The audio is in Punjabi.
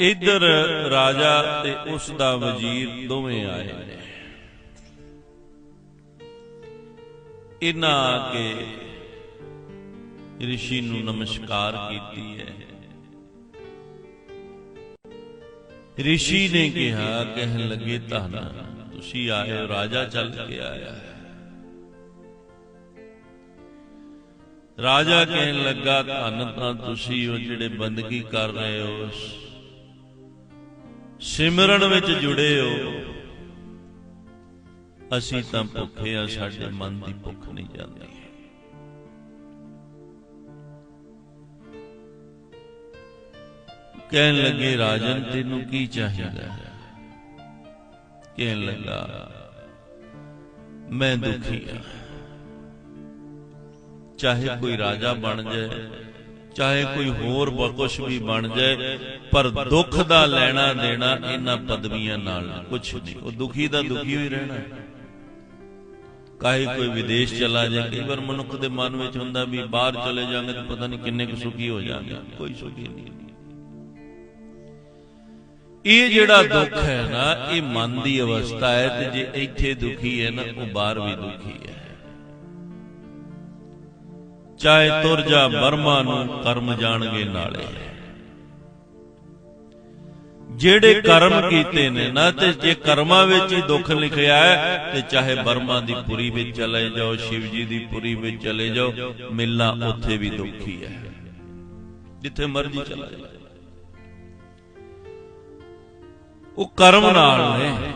ਇਧਰ ਰਾਜਾ ਤੇ ਉਸ ਦਾ ਵਜ਼ੀਰ ਦੋਵੇਂ ਆਏ ਨੇ। ਇਹਨਾਂ ਆ ਕੇ ਰਿਸ਼ੀ ਨੂੰ ਨਮਸਕਾਰ ਕੀਤੀ ਹੈ। ਰਿਸ਼ੀ ਨੇ ਕਿਹਾ ਕਹਿਣ ਲੱਗੇ ਧੰਨ ਤੁਸੀਂ ਆਏ ਹੋ, ਰਾਜਾ ਚੱਲ ਕੇ ਆਇਆ ਹੈ। ਰਾਜਾ ਕਹਿਣ ਲੱਗਾ ਧੰਨ ਤਾਂ ਤੁਸੀਂ ਉਹ ਜਿਹੜੇ ਬੰਦਗੀ ਕਰ ਰਹੇ ਹੋ ਸਿਮਰਨ ਵਿੱਚ ਜੁੜੇ ਹੋ ਅਸੀਂ ਤਾਂ ਭੁੱਖੇ ਆ, ਸਾਡੇ ਮਨ ਦੀ ਭੁੱਖ ਨਹੀਂ ਜਾਂਦੀ। ਕਹਿਣ ਲੱਗੇ, ਰਾਜਨ, ਤੈਨੂੰ ਕੀ ਚਾਹੀਦਾ? ਕਹਿਣ ਲੱਗਾ, ਮੈਂ ਦੁਖੀ ਹਾਂ ਚਾਹੇ ਕੋਈ ਰਾਜਾ ਬਣ ਜਾਏ ਚਾਹੇ ਕੋਈ ਹੋਰ ਕੁਛ ਵੀ ਬਣ ਜਾਏ, ਪਰ ਦੁੱਖ ਦਾ ਲੈਣਾ ਦੇਣਾ ਇਹਨਾਂ ਪਦਵੀਆਂ ਨਾਲ ਕੁਛ ਨਹੀਂ। ਉਹ ਦੁਖੀ ਦਾ ਦੁਖੀ ਹੋਈ ਰਹਿਣਾ ਹੈ। ਕਾਹੇ ਕੋਈ ਵਿਦੇਸ਼ ਚਲਾ ਜਾਏ, ਕਈ ਵਾਰ ਮਨੁੱਖ ਦੇ ਮਨ ਵਿੱਚ ਹੁੰਦਾ ਵੀ ਬਾਹਰ ਚਲੇ ਜਾਾਂਗੇ ਤਾਂ ਪਤਾ ਨਹੀਂ ਕਿੰਨੇ ਕੁ ਸੁਖੀ ਹੋ ਜਾਾਂਗੇ ਕੋਈ ਸੁਖੀ ਨਹੀਂ। ਇਹ ਜਿਹੜਾ ਦੁੱਖ ਹੈ ਨਾ, ਇਹ ਮਨ ਦੀ ਅਵਸਥਾ ਹੈ ਤੇ ਜੇ ਇੱਥੇ ਦੁਖੀ ਹੈ ਨਾ, ਉਹ ਬਾਹਰ ਵੀ ਦੁਖੀ ਹੈ। ਚਾਹੇ ਤੁਰ ਜਾ ਬਰਮਾ ਨੂੰ ਕਰਮ ਜਾਣਗੇ ਨਾਲੇ। ਜਿਹੜੇ ਕਰਮ ਕੀਤੇ ਨੇ ਨਾ ਤੇ ਜੇ ਕਰਮਾਂ ਵਿੱਚ ਹੀ ਦੁੱਖ ਲਿਖਿਆ ਹੈ, ਤੇ ਚਾਹੇ ਬਰਮਾ ਦੀ ਪੁਰੀ ਵਿੱਚ ਚਲੇ ਜਾਓ ਸ਼ਿਵ ਜੀ ਦੀ ਪੁਰੀ ਵਿੱਚ ਚਲੇ ਜਾਓ ਮਿਲਣਾ ਉੱਥੇ ਵੀ ਦੁੱਖੀ ਹੈ। ਜਿੱਥੇ ਮਰਜ਼ੀ ਚਲਾ ਜਾਓ ਉਹ ਕਰਮ ਨਾਲ ਨੇ।